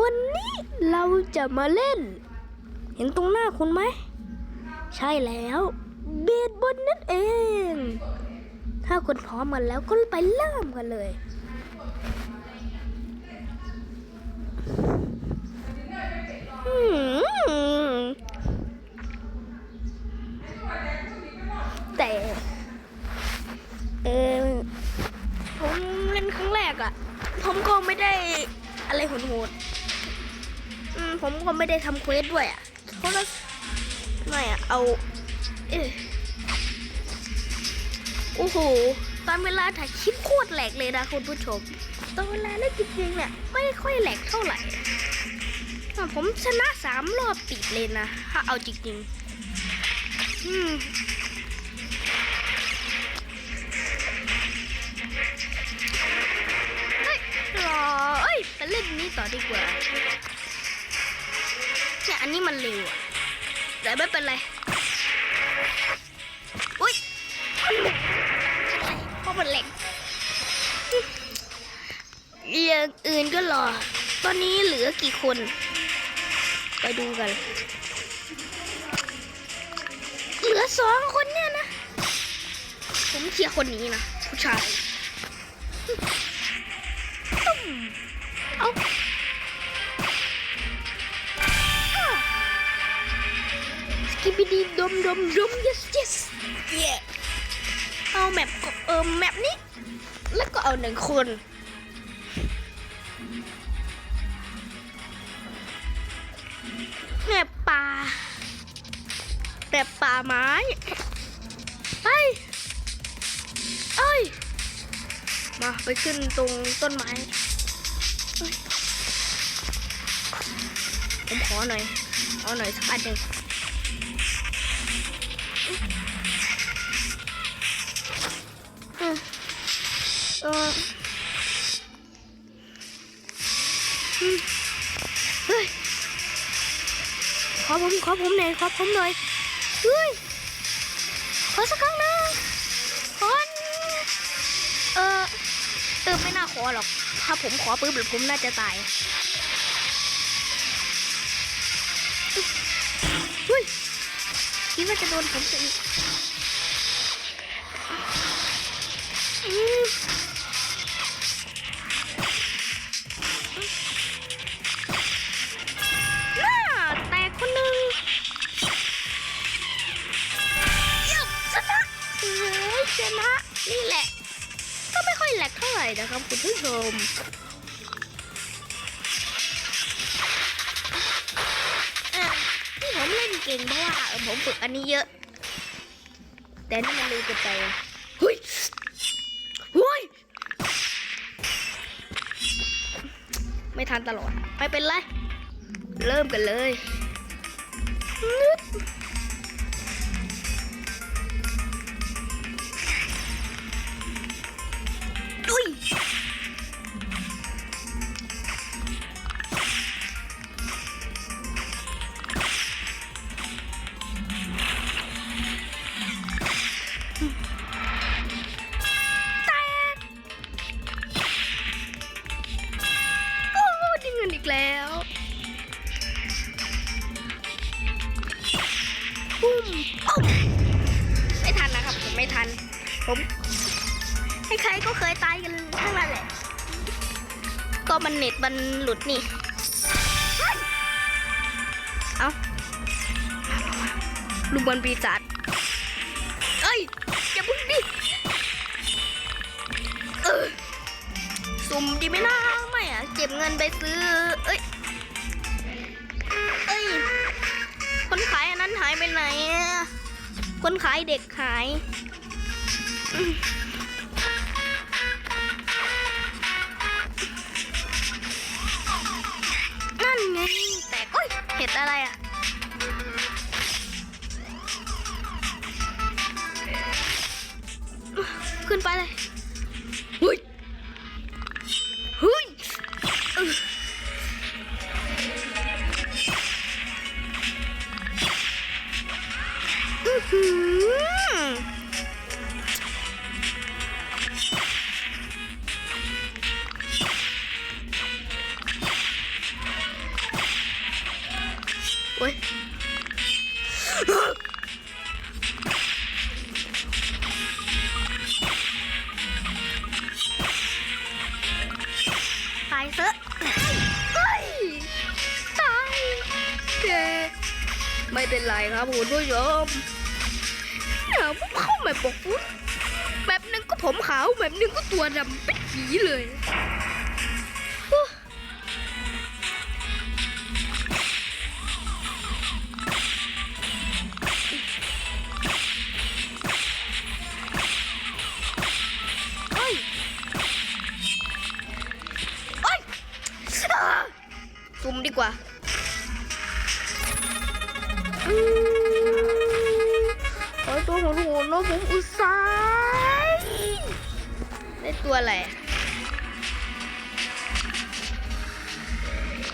วันนี้เราจะมาเล่น เห็นตรงหน้าคุณไหม ใช่แล้วเบสบอลนั่นเอง ถ้าคุณพร้อมกันแล้วก็ไปเริ่มกันเลย แต่ เออผมเล่นครั้งแรกอะ่ะ ผมก็ไม่ได้อะไรโหดๆอืม ผมก็ไม่ได้ทำเควสด้วยอะเพราะว่าไม่อะเอาเออโอ้โหตอนเวลาถ่ายคลิปโคตรแหลกเลยนะคุณผู้ชมตอนเวลาเล่นจริงๆเนี่ยไม่ค่อยแหลกเท่าไหร่อ่ผมชนะสามรอบติดเลยนะถ้าเอาจริงๆอืมเฮ้ยรอเอ้ยไปเล่นนี้ต่อดีกว่า เนี่ยอันนี้มันเร็วอะแต่ไม่เป็นไร อุ้ยเพราะมันเล็กอย่างอื่นก็รอ ตอนนี้เหลือกี่คน ไปดูกัน เหลือสองคนเนี่ยนะ ผมเชียร์คนนี้นะ ผู้ชาย เอา กิบิดีดมดมดม yes yes yeah เอาแมปก็เออแมปนี้ แล้วก็เอาหนึ่งคนแมปป่าแบบป่าไม้ไปเอ้ย มาไปขึ้นตรงต้นไม้ผมขอหน่อย เอาหน่อยสักอันหนึ่ง เอออืมเฮ้ยขอผมขอผมหน่อยขอผมหน่อยเฮ้ยขอสักครั้งหนึงขอเออเออไม่น่าขอหรอก ถ้าผมขอปุ๊บเดี๋ยวผมน่าจะตายเฮ้ยคิดว่าจะโดนผมจะอีก ค่อยแหลกเท่าไหร่นะครับคุณผู้ชมเออที่ผมเล่นเก่งเพราะว่าเออผมฝึกอันนี้เยอะ แต่นี่มันเร็วเกินไปอะเฮ้ยเฮ้ยไม่ทันตลอด ไม่เป็นไร เริ่มกันเลย ทัน ผมใครๆก็เคยตายกันทั้งนั้นแหละ ก็มันเน็ตมันหลุดนี่เฮ้ยเอาลูกบอลปีศาจเอ้ย อย่าพึ่งดิ เออ สุ่มดีไหมนะไม่อะเก็บเงินไปซื้อ เอ้ย เอ้ย คนขายอันนั้นหายไปไหนอะคนขายเด็กหาย นั่นไงแต่เอ้ยเห็ดอะไรอะขึ้นไปเลยอุ้ย ตายซะเฮ้ยตายเจ๊ไม่เป็นไรครับคุณผู้ชมเนี่ยผมเข้าแบบบอกฟุตแบบหนึงก็ผมขาวแบบหนึงก็ตัวดำเป็นผีเลย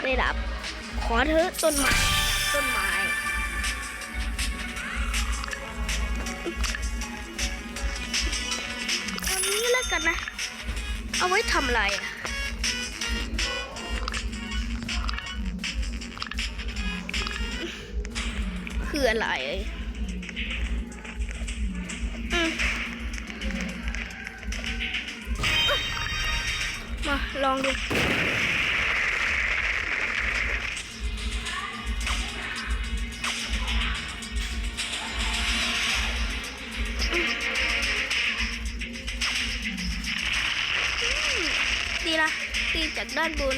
ไม่รับ ขอเถอต้นไม้ต้นไม้อันนี้แล้วกันนะ เอาไว้ทำอะไรอะคืออะไรอืมมาลองดู ด้านบน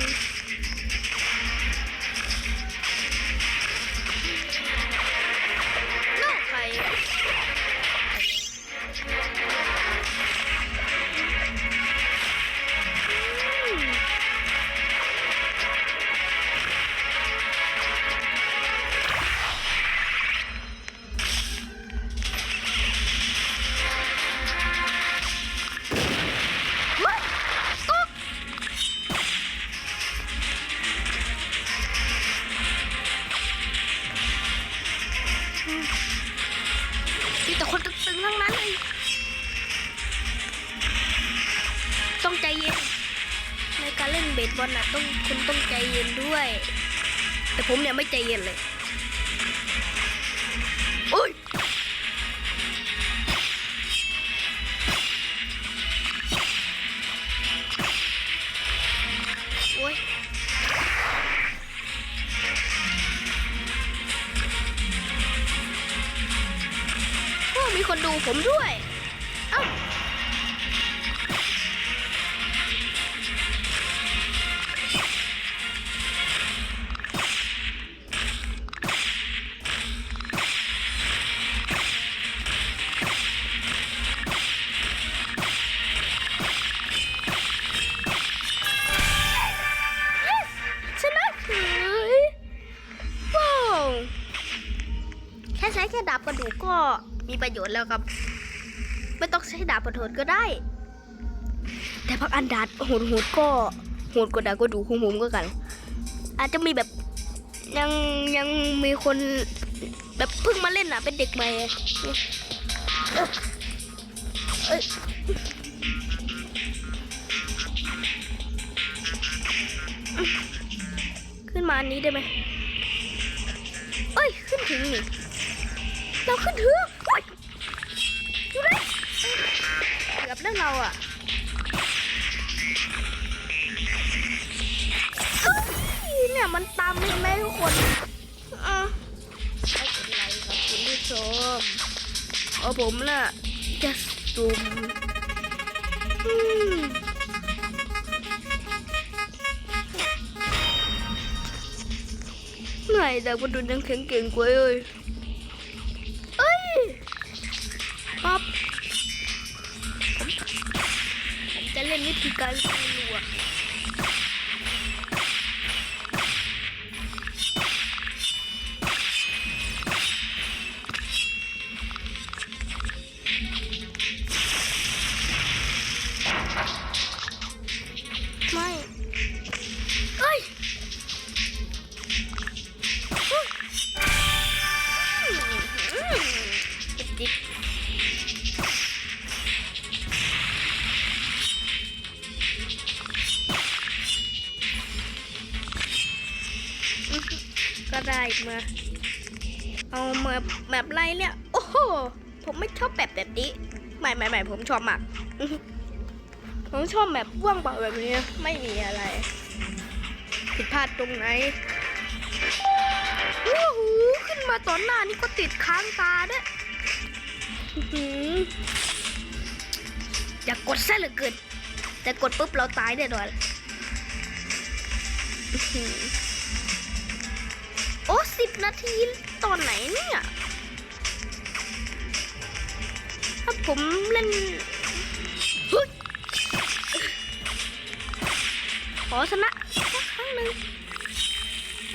มีแต่คนตึงๆทั้งนั้นเลยต้องใจเย็น ในการเล่นเบสบอลน่ะต้องคุณต้องใจเย็นด้วย แต่ผมเนี่ยไม่ใจเย็นเลย มีคนดูผมด้วย เอ้าชนะเฉยว้าวแค่ใช้แค่ดาบกระดูกก็ มีประโยชน์แล้วครับ ไม่ต้องใช้ดาบกระโถนก็ได้ แต่พักอันดาบโหดโหดก็โหดกว่าดาบกระดูกของผมก็กัน อาจจะมีแบบยังยังมีคนแบบเพิ่งมาเล่นอะ เป็นเด็กใหม่ขึ้นมาอันนี้ได้ไหมเอ้ย ขึ้นถึงนี่เราขึ้นถึง เกือบแล้วเราอะเอ้ยเนี่ยมันตามเห็นไหมทุกคนอะไม่เป็นไรครับคุณผู้ชมเอาผมน่ะจะสุ่มอืมไหนแต่ว่าดูยังแข็งเก่งกว่าเอ้ย ผมจ กมา เอามาแบบไรเนี่ย โอ้โห ผมไม่ชอบแบบแบบนี้ไม่ไม่ไม่ผมชอบมาก ผมชอบแบบว่างเปล่าแบบนี้ ไม่มีอะไร ผิดพลาดตรงไหนโอ้โหขึ้นมาตอนหน้านี่ก็ติดค้างตาด้วยอยากกดซะเหลือเกินแต่กดปุ๊บเราตายแน่นอน โอ้สิบนาทีตอนไหนเนี่ย ถ้าผมเล่นขอชนะสักครั้งหนึ่ง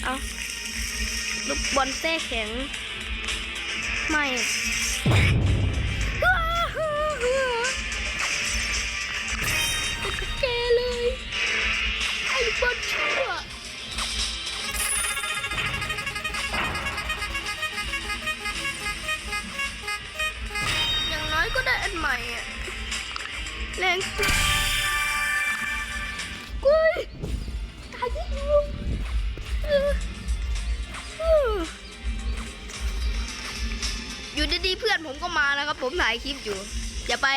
เอาลูกบอลแท้แข็ง ไม่ แรงสุดกุ้ยตายยิ่งอยู่เออเอออยู่ดีๆเพื่อนผมก็มาแล้วครับ ผมถ่ายคลิปอยู่อย่าไป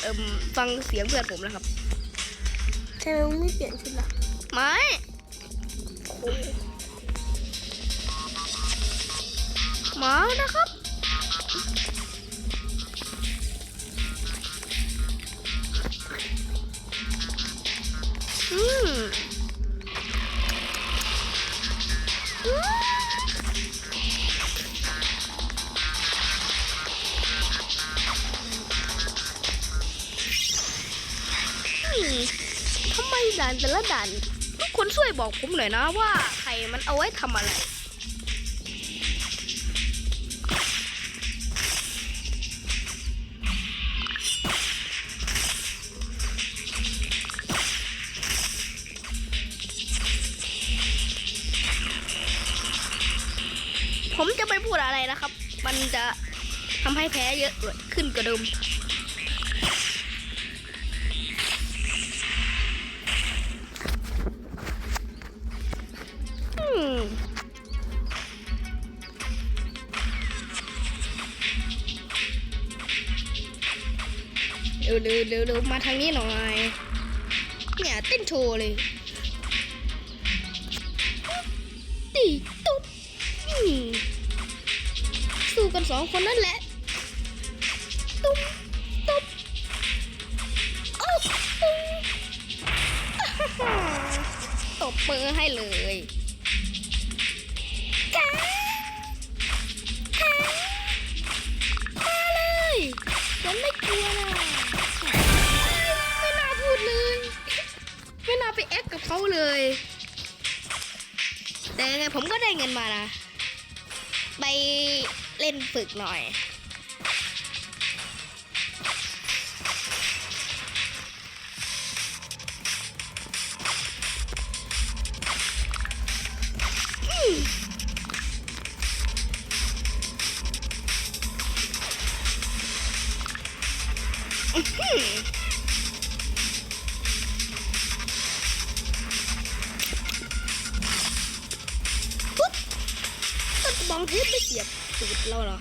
เอ่มฟังเสียงเพื่อนผมนะครับทำไมมึงไม่เปลี่ยนชุดล่ะไม่มานะครับ ไมด่านแต่ละด่านทุกคนช่วยบอกผมหน่อยนะว่าไข่มันเอาไว้ทำอะไรผมจะไปพูดอะไรนะครับ มันจะทำให้แพ้เยอะขึ้นกว่าเดิม เร็วเร็วเร็วมาทางนี้หน่อย เนี่ยเต้นโชว์เลยตีตุ๊บสู้กันสองคนนั่นแหละ ตุ๊บตุ๊บโอ้ตุ๊บตบมือให้เลย ฝึกหน่อย บองเพชรไม่เสียบสูตรเราเหรอ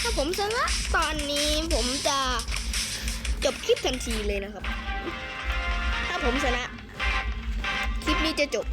ถ้าผมชนะตอนนี้ผมจะจบคลิปทันทีเลยนะครับ ถ้าผมชนะ คลิปนี้จะจบ